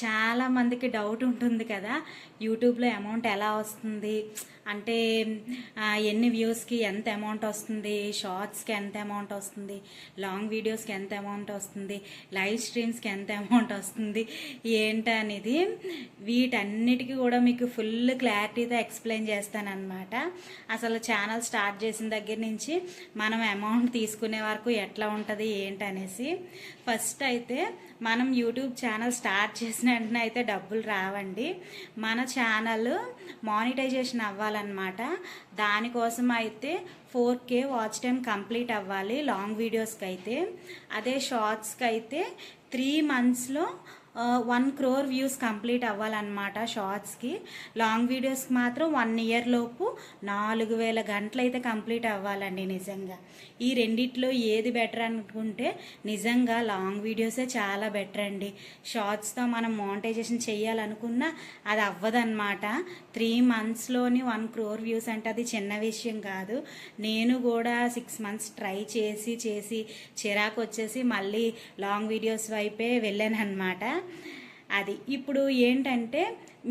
చాలా మందికి డౌట్ ఉంటుంది కదా. యూట్యూబ్లో అమౌంట్ ఎలా వస్తుంది? అంటే ఎన్ని వ్యూస్కి ఎంత అమౌంట్ వస్తుంది? షార్ట్స్కి ఎంత అమౌంట్ వస్తుంది? లాంగ్ వీడియోస్కి ఎంత అమౌంట్ వస్తుంది? లైవ్ స్ట్రీమ్స్కి ఎంత అమౌంట్ వస్తుంది? ఏంటి అనేది వీటన్నిటికీ కూడా మీకు ఫుల్ క్లారిటీతో ఎక్స్ప్లెయిన్ చేస్తానమాట అసలు ఛానల్ స్టార్ట్ చేసిన దగ్గర నుంచి మనం అమౌంట్ తీసుకునే వరకు ఎట్లా ఉంటుంది? ఏంటనేసి ఫస్ట్ అయితే మనం యూట్యూబ్ ఛానల్ స్టార్ట్ చేసిన వెంటనే అయితే డబ్బులు రావండి. మన ఛానల్ మానిటైజేషన్ అవ్వాలన్నమాట. దానికోసం అయితే four K watch time complete అవ్వాలి లాంగ్ వీడియోస్కి అయితే అదే షార్ట్స్కి అయితే త్రీ మంత్స్లో వన్ క్రోర్ వ్యూస్ కంప్లీట్ అవ్వాలన్నమాట షార్ట్స్కి. లాంగ్ వీడియోస్కి మాత్రం వన్ ఇయర్ లోపు నాలుగు వేల గంటలు అయితే కంప్లీట్ అవ్వాలండి నిజంగా. ఈ రెండిట్లో ఏది బెటర్ అనుకుంటే నిజంగా లాంగ్ వీడియోసే చాలా బెటర్ అండి. షార్ట్స్తో మనం మోనిటైజేషన్ చేయాలనుకున్నా అది అవ్వదన్నమాట. త్రీ మంత్స్లోని వన్ క్రోర్ వ్యూస్ అంటే అది చిన్న విషయం కాదు. నేను కూడా సిక్స్ మంత్స్ ట్రై చేసి చేసి చిరాకు వచ్చేసి మళ్ళీ లాంగ్ వీడియోస్ వైపే వెళ్ళాను అనమాట అది. ఇప్పుడు ఏంటంటే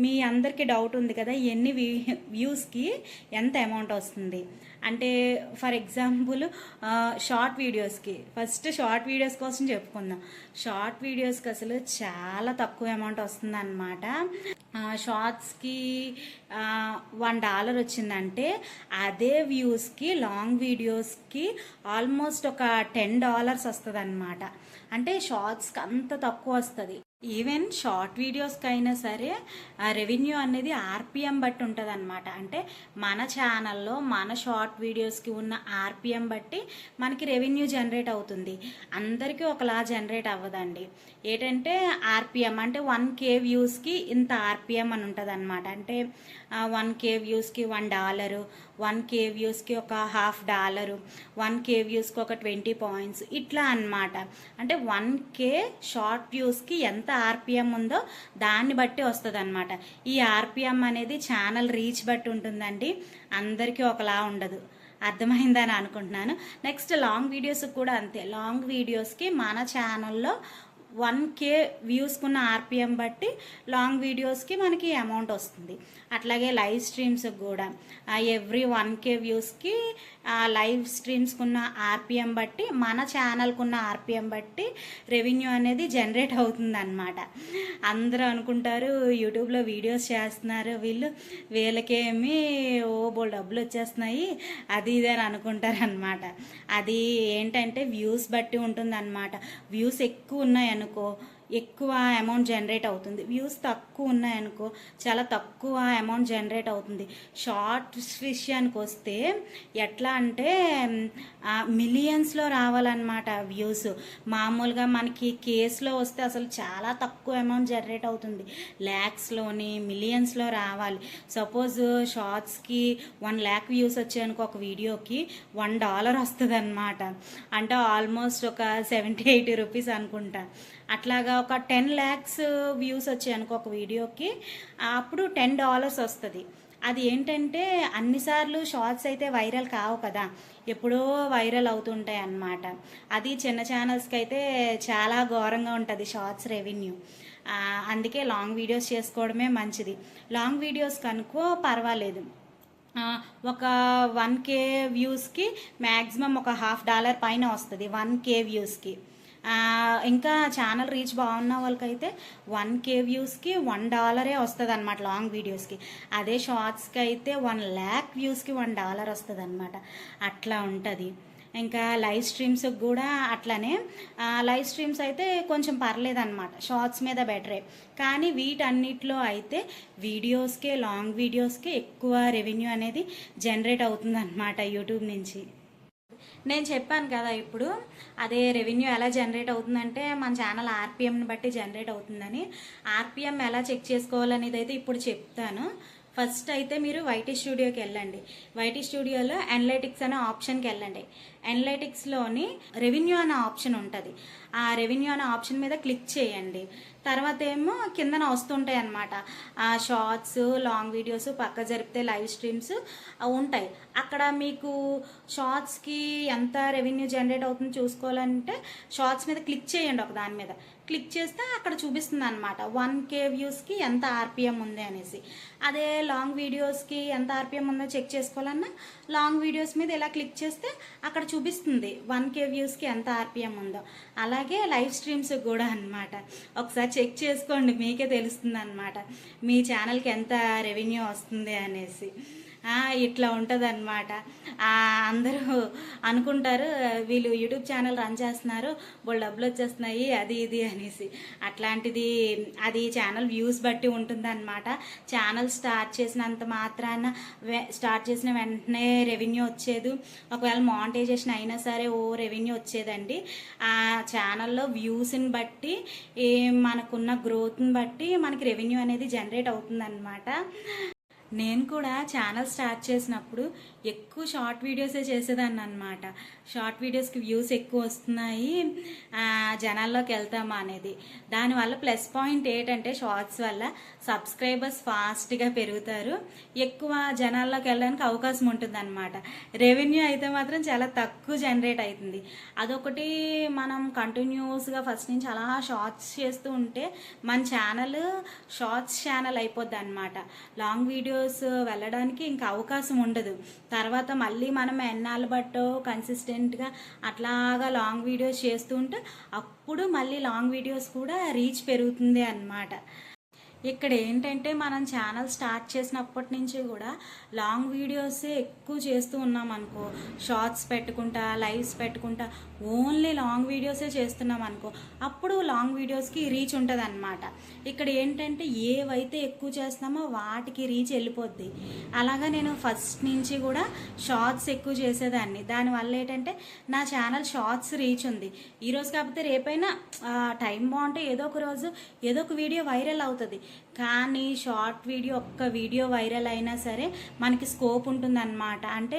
మీ అందరికీ డౌట్ ఉంది కదా ఎన్ని వ్యూస్కి ఎంత అమౌంట్ వస్తుంది? అంటే ఫర్ ఎగ్జాంపుల్ షార్ట్ వీడియోస్కి ఫస్ట్ షార్ట్ వీడియోస్ కోసం చెప్పుకుందాం. షార్ట్ వీడియోస్కి అసలు చాలా తక్కువ అమౌంట్ వస్తుంది అనమాట షార్ట్స్కి వన్ డాలర్ వచ్చిందంటే అదే వ్యూస్కి లాంగ్ వీడియోస్కి ఆల్మోస్ట్ ఒక టెన్ డాలర్స్ వస్తుంది అనమాట అంటే షార్ట్స్కి అంత తక్కువ వస్తుంది. ఈవెన్ షార్ట్ వీడియోస్కి అయినా సరే ఆ రెవెన్యూ అనేది ఆర్పిఎం బట్టి ఉంటుంది అనమాట అంటే మన ఛానల్లో మన షార్ట్ వీడియోస్కి ఉన్న ఆర్పిఎం బట్టి మనకి రెవెన్యూ జనరేట్ అవుతుంది. అందరికీ ఒకలా జనరేట్ అవ్వదండి. ఏంటంటే ఆర్పిఎం అంటే వన్ కే వ్యూస్కి ఇంత ఆర్పిఎం అని ఉంటుంది అనమాట అంటే వన్ కే వ్యూస్కి వన్ డాలరు వన్ కే వ్యూస్కి ఒక హాఫ్ డాలరు వన్ కే వ్యూస్కి ఒక ట్వంటీ పాయింట్స్ ఇట్లా అన్నమాట. అంటే వన్ కే షార్ట్ వ్యూస్కి ఎంత ఆర్పిఎం ఉందో దాన్ని బట్టి వస్తుంది అనమాట ఈ ఆర్పిఎం అనేది ఛానల్ రీచ్ బట్టి ఉంటుందండి. అందరికీ ఒకలా ఉండదు. అర్థమైందని అనుకుంటున్నాను. నెక్స్ట్ లాంగ్ వీడియోస్ కూడా అంతే. లాంగ్ వీడియోస్కి మన ఛానల్లో వన్ కే వ్యూస్కున్న ఆర్పిఎం బట్టి లాంగ్ వీడియోస్కి మనకి అమౌంట్ వస్తుంది. అట్లాగే లైవ్ స్ట్రీమ్స్కి కూడా. ఎవ్రీ వన్ కే వ్యూస్కి లైవ్ స్ట్రీమ్స్కున్న ఆర్పిఎం బట్టి మన ఛానల్కున్న ఆర్పిఎం బట్టి రెవెన్యూ అనేది జనరేట్ అవుతుంది అనమాట అందరూ అనుకుంటారు యూట్యూబ్లో వీడియోస్ చేస్తున్నారు. వీళ్ళు వీళ్ళకేమి ఓ బోల్ డబ్బులు వచ్చేస్తున్నాయి. అది ఇది అని అనుకుంటారు అనమాట అది ఏంటంటే వ్యూస్ బట్టి ఉంటుంది అనమాట వ్యూస్ ఎక్కువ ఉన్నాయి అనుకో ఎక్కువ అమౌంట్ జనరేట్ అవుతుంది. వ్యూస్ తక్కువ ఉన్నాయనుకో చాలా తక్కువ అమౌంట్ జనరేట్ అవుతుంది. షార్ట్ విషయానికి వస్తే ఎట్లా అంటే మిలియన్స్లో రావాలన్నమాట వ్యూస్ మామూలుగా మనకి కేసులో వస్తే అసలు చాలా తక్కువ అమౌంట్ జనరేట్ అవుతుంది. ల్యాక్స్లోని మిలియన్స్లో రావాలి. సపోజ్ షార్ట్స్కి వన్ ల్యాక్ వ్యూస్ వచ్చాయనుకో ఒక వీడియోకి వన్ డాలర్ వస్తుంది అనమాట అంటే ఆల్మోస్ట్ ఒక సెవెంటీ ఎయిటీ రూపీస్ అనుకుంటా. అట్లాగా ఒక టెన్ ల్యాక్స్ వ్యూస్ వచ్చాయి అనుకో ఒక వీడియోకి అప్పుడు టెన్ డాలర్స్ వస్తుంది. అది ఏంటంటే అన్నిసార్లు షార్ట్స్ అయితే వైరల్ కావు కదా. ఎప్పుడో వైరల్ అవుతుంటాయి అన్నమాట. అది చిన్న ఛానల్స్కి అయితే చాలా ఘోరంగా ఉంటుంది షార్ట్స్ రెవెన్యూ. అందుకే లాంగ్ వీడియోస్ చేసుకోవడమే మంచిది. లాంగ్ వీడియోస్ కనుకో పర్వాలేదు. ఒక వన్ కే వ్యూస్కి మ్యాక్సిమం ఒక హాఫ్ డాలర్ పైన వస్తుంది వన్ కే వ్యూస్కి. ఇంకా ఛానల్ రీచ్ బాగున్న వాళ్ళకైతే వన్ కే వ్యూస్కి వన్ డాలరే వస్తుంది అనమాట లాంగ్ వీడియోస్కి అదే షార్ట్స్కి అయితే వన్ ల్యాక్ వ్యూస్కి వన్ డాలర్ వస్తుంది అనమాట అట్లా ఉంటుంది. ఇంకా లైవ్ స్ట్రీమ్స్ కూడా అట్లనే. లైవ్ స్ట్రీమ్స్ అయితే కొంచెం పర్లేదన్నమాట. షార్ట్స్ మీద బెటరే కానీ వీటన్నిటిలో అయితే వీడియోస్కే లాంగ్ వీడియోస్కే ఎక్కువ రెవెన్యూ అనేది జనరేట్ అవుతుంది అనమాట యూట్యూబ్ నుంచి. నేను చెప్పాను కదా ఇప్పుడు అదే రెవెన్యూ ఎలా జనరేట్ అవుతుందంటే మన ఛానల్ ఆర్పిఎంని బట్టి జనరేట్ అవుతుందని. ఆర్పిఎం ఎలా చెక్ చేసుకోవాలనేది అయితే ఇప్పుడు చెప్తాను. ఫస్ట్ అయితే మీరు వైటీ స్టూడియోకి వెళ్ళండి. వైటీ స్టూడియోలో అనలైటిక్స్ అనే ఆప్షన్కి వెళ్ళండి. అనలైటిక్స్లోని రెవెన్యూ అనే ఆప్షన్ ఉంటుంది. ఆ రెవెన్యూ అనే ఆప్షన్ మీద క్లిక్ చేయండి. తర్వాత ఏమో కిందన వస్తుంటాయి అన్నమాట. ఆ షార్ట్స్ లాంగ్ వీడియోస్ పక్క జరిపితే లైవ్ స్ట్రీమ్స్ ఉంటాయి. అక్కడ మీకు షార్ట్స్కి ఎంత రెవెన్యూ జనరేట్ అవుతుందో చూసుకోవాలంటే షార్ట్స్ మీద క్లిక్ చేయండి ఒక దాని మీద. క్లిక్ చేస్తే అక్కడ చూపిస్తుంది అనమాట వన్ కే వ్యూస్కి ఎంత ఆర్పిఎం ఉంది అనేసి. అదే లాంగ్ వీడియోస్కి ఎంత ఆర్పిఎం ఉందో చెక్ చేసుకోవాలన్నా లాంగ్ వీడియోస్ మీద ఇలా క్లిక్ చేస్తే అక్కడ చూపిస్తుంది వన్ కే వ్యూస్కి ఎంత ఆర్పిఎం ఉందో. అలాగే లైవ్ స్ట్రీమ్స్ కూడా అన్నమాట. ఒకసారి చెక్ చేసుకోండి మీకే తెలుస్తుంది అనమాట మీ ఛానల్కి ఎంత రెవెన్యూ వస్తుంది అనేసి. ఇట్లా ఉంటుందన్నమాట. అందరూ అనుకుంటారు వీళ్ళు యూట్యూబ్ ఛానల్ రన్ చేస్తున్నారు వాళ్ళు డబ్బులు వచ్చేస్తున్నాయి అది ఇది అనేసి అట్లాంటిది అది ఛానల్ వ్యూస్ బట్టి ఉంటుంది అనమాట ఛానల్ స్టార్ట్ చేసినంత మాత్రాన వె- స్టార్ట్ చేసిన వెంటనే రెవెన్యూ వచ్చేది. ఒకవేళ మానిటైజేషన్ అయినా సరే ఓ రెవెన్యూ వచ్చేదండి. ఆ ఛానల్లో వ్యూస్ని బట్టి మనకున్న గ్రోత్ని బట్టి మనకి రెవెన్యూ అనేది జనరేట్ అవుతుందన్నమాట. నేను కూడా ఛానల్ స్టార్ట్ చేసినప్పుడు ఎక్కువ షార్ట్ వీడియోసే చేసేదాన్ని అనమాట షార్ట్ వీడియోస్కి వ్యూస్ ఎక్కువ వస్తున్నాయి జనాల్లోకి వెళ్తామా అనేది. దానివల్ల ప్లస్ పాయింట్ ఏంటంటే షార్ట్స్ వల్ల సబ్స్క్రైబర్స్ ఫాస్ట్గా పెరుగుతారు. ఎక్కువ జనాల్లోకి వెళ్ళడానికి అవకాశం ఉంటుంది అనమాట రెవెన్యూ అయితే మాత్రం చాలా తక్కువ జనరేట్ అవుతుంది అదొకటి మనం కంటిన్యూస్గా ఫస్ట్ నుంచి అలా షార్ట్స్ చేస్తూ ఉంటే మన ఛానల్ షార్ట్స్ ఛానల్ అయిపోద్ది అనమాట లాంగ్ వీడియోస్ uh, వెళ్ళడానికి ఇంకా అవకాశం ఉండదు. తర్వాత మళ్ళీ మనం ఎన్నాళ్ళు బట్టో కన్సిస్టెంట్గా అట్లాగా లాంగ్ వీడియోస్ చేస్తూ ఉంటే అప్పుడు మళ్ళీ లాంగ్ వీడియోస్ కూడా రీచ్ పెరుగుతుంది అన్నమాట. ఇక్కడ ఏంటంటే మనం ఛానల్ స్టార్ట్ చేసినప్పటి నుంచి కూడా లాంగ్ వీడియోసే ఎక్కువ చేస్తూ ఉన్నాం అనుకో షార్ట్స్ పెట్టుకుంటా లైవ్స్ పెట్టుకుంటా ఓన్లీ లాంగ్ వీడియోసే చేస్తున్నాం అనుకో అప్పుడు లాంగ్ వీడియోస్కి రీచ్ ఉంటుంది అనమాట ఇక్కడ ఏంటంటే ఏవైతే ఎక్కువ చేస్తామో వాటికి రీచ్ వెళ్ళిపోద్ది. అలాగా నేను ఫస్ట్ నుంచి కూడా షార్ట్స్ ఎక్కువ చేసేదాన్ని. దానివల్ల ఏంటంటే నా ఛానల్ షార్ట్స్ రీచ్ ఉంది. ఈరోజు కాకపోతే రేపైనా టైం బాగుంటే ఏదో ఒక రోజు ఏదో ఒక వీడియో వైరల్ అవుతుంది. కానీ షార్ట్ వీడియో ఒక్క వీడియో వైరల్ అయినా సరే మనకి స్కోప్ ఉంటుందన్నమాట. అంటే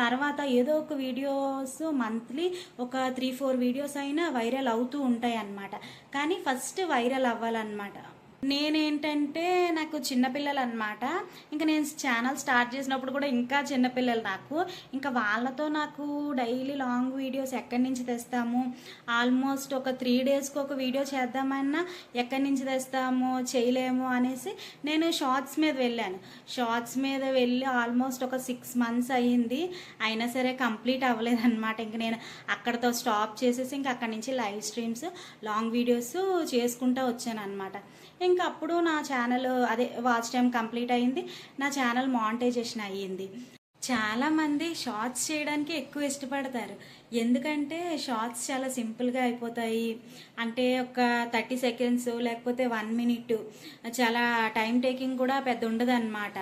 తర్వాత ఏదో ఒక వీడియోస్ మంత్లీ ఒక త్రీ ఫోర్ వీడియోస్ అయినా వైరల్ అవుతూ ఉంటాయి అన్నమాట కానీ ఫస్ట్ వైరల్ అవ్వాలన్నమాట. నేనేంటంటే నాకు చిన్నపిల్లలు అనమాట ఇంకా నేను ఛానల్ స్టార్ట్ చేసినప్పుడు కూడా ఇంకా చిన్నపిల్లలు నాకు. ఇంకా వాళ్ళతో నాకు డైలీ లాంగ్ వీడియోస్ ఎక్కడి నుంచి తెస్తాము? ఆల్మోస్ట్ ఒక త్రీ డేస్కి ఒక వీడియో చేద్దామన్నా ఎక్కడి నుంచి తెస్తాము చేయలేము అనేసి నేను షార్ట్స్ మీద వెళ్ళాను. షార్ట్స్ మీద వెళ్ళి ఆల్మోస్ట్ ఒక సిక్స్ మంత్స్ అయ్యింది. అయినా సరే కంప్లీట్ అవ్వలేదన్నమాట. ఇంక నేను అక్కడతో స్టాప్ చేసేసి ఇంకా అక్కడి నుంచి లైవ్ స్ట్రీమ్స్ లాంగ్ వీడియోస్ చేసుకుంటూ వచ్చాను అనమాట ఇంకా అప్పుడు నా ఛానల్ అదే వాచ్ టైం కంప్లీట్ అయ్యింది నా ఛానల్ మానిటైజేషన్ అయ్యింది. చాలా మంది షార్ట్స్ చేయడానికి ఎక్కువ ఇష్టపడతారు. ఎందుకంటే షార్ట్స్ చాలా సింపుల్గా అయిపోతాయి. అంటే ఒక థర్టీ సెకండ్స్ లేకపోతే వన్ మినిట్ చాలా టైం టేకింగ్ కూడా పెద్ద ఉండదు అనమాట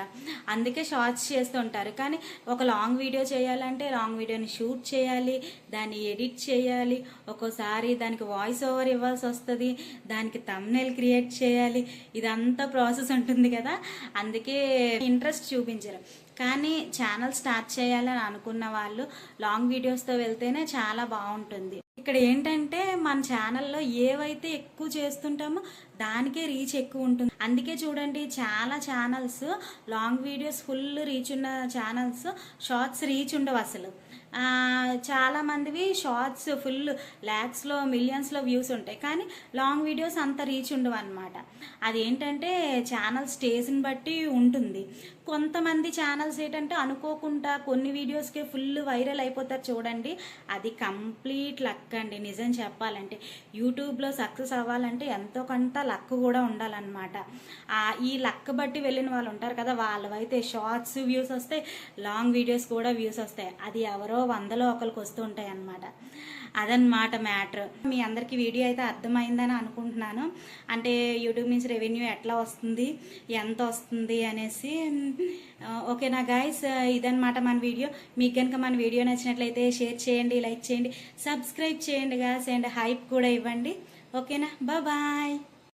అందుకే షార్ట్స్ చేస్తుంటారు. కానీ ఒక లాంగ్ వీడియో చేయాలంటే లాంగ్ వీడియోని షూట్ చేయాలి దాన్ని ఎడిట్ చేయాలి ఒక్కోసారి దానికి వాయిస్ ఓవర్ ఇవ్వాల్సి వస్తుంది దానికి తమ్నెల్ క్రియేట్ చేయాలి. ఇదంతా ప్రాసెస్ ఉంటుంది కదా. అందుకే ఇంట్రెస్ట్ చూపించరు. కానీ ఛానల్ స్టార్ట్ చేయాలని అనుకున్న వాళ్ళు లాంగ్ వీడియోస్తో వెళ్తేనే చాలా బాగుంటుంది. ఇక్కడ ఏంటంటే మన ఛానల్లో ఏవైతే ఎక్కువ చేస్తుంటామో దానికే రీచ్ ఎక్కువ ఉంటుంది. అందుకే చూడండి చాలా channels long videos full reach ఉన్న ఛానల్స్ షార్ట్స్ రీచ్ ఉండవు అసలు. చాలామందివి చాలా మందివి షార్ట్స్ ఫుల్ ల్యాక్స్లో మిలియన్స్లో వ్యూస్ ఉంటాయి. కానీ లాంగ్ వీడియోస్ అంత రీచ్ ఉండవు అనమాట అదేంటంటే ఛానల్ స్టేజ్ని బట్టి ఉంటుంది. కొంతమంది ఛానల్స్ ఏంటంటే అనుకోకుండా కొన్ని వీడియోస్కే ఫుల్ వైరల్ అయిపోతారు చూడండి. అది కంప్లీట్ లక్ అండి. నిజం చెప్పాలంటే యూట్యూబ్లో సక్సెస్ అవ్వాలంటే ఎంతో కొంత లక్ కూడా ఉండాలన్నమాట. ఈ లక్ బట్టి వెళ్ళిన వాళ్ళు ఉంటారు కదా వాళ్ళవైతే షార్ట్స్ వ్యూస్ వస్తాయి లాంగ్ వీడియోస్ కూడా వ్యూస్ వస్తాయి. అది ఎవరో వందలో ఒకరికి వస్తూ ఉంటాయి అన్నమాట అదనమాట మ్యాటర్. మీ అందరికీ వీడియో అయితే అర్థమైందని అనుకుంటున్నాను. అంటే యూట్యూబ్ నుంచి రెవెన్యూ ఎట్లా వస్తుంది ఎంత వస్తుంది అనేసి ఓకేనా గాయస్? ఇదన్నమాట మన వీడియో. మీకు కనుక మన వీడియో నచ్చినట్లయితే షేర్ చేయండి లైక్ చేయండి సబ్స్క్రైబ్ చేయండి గాస్ అండ్ హైప్ కూడా ఇవ్వండి. ఓకేనా బాయ్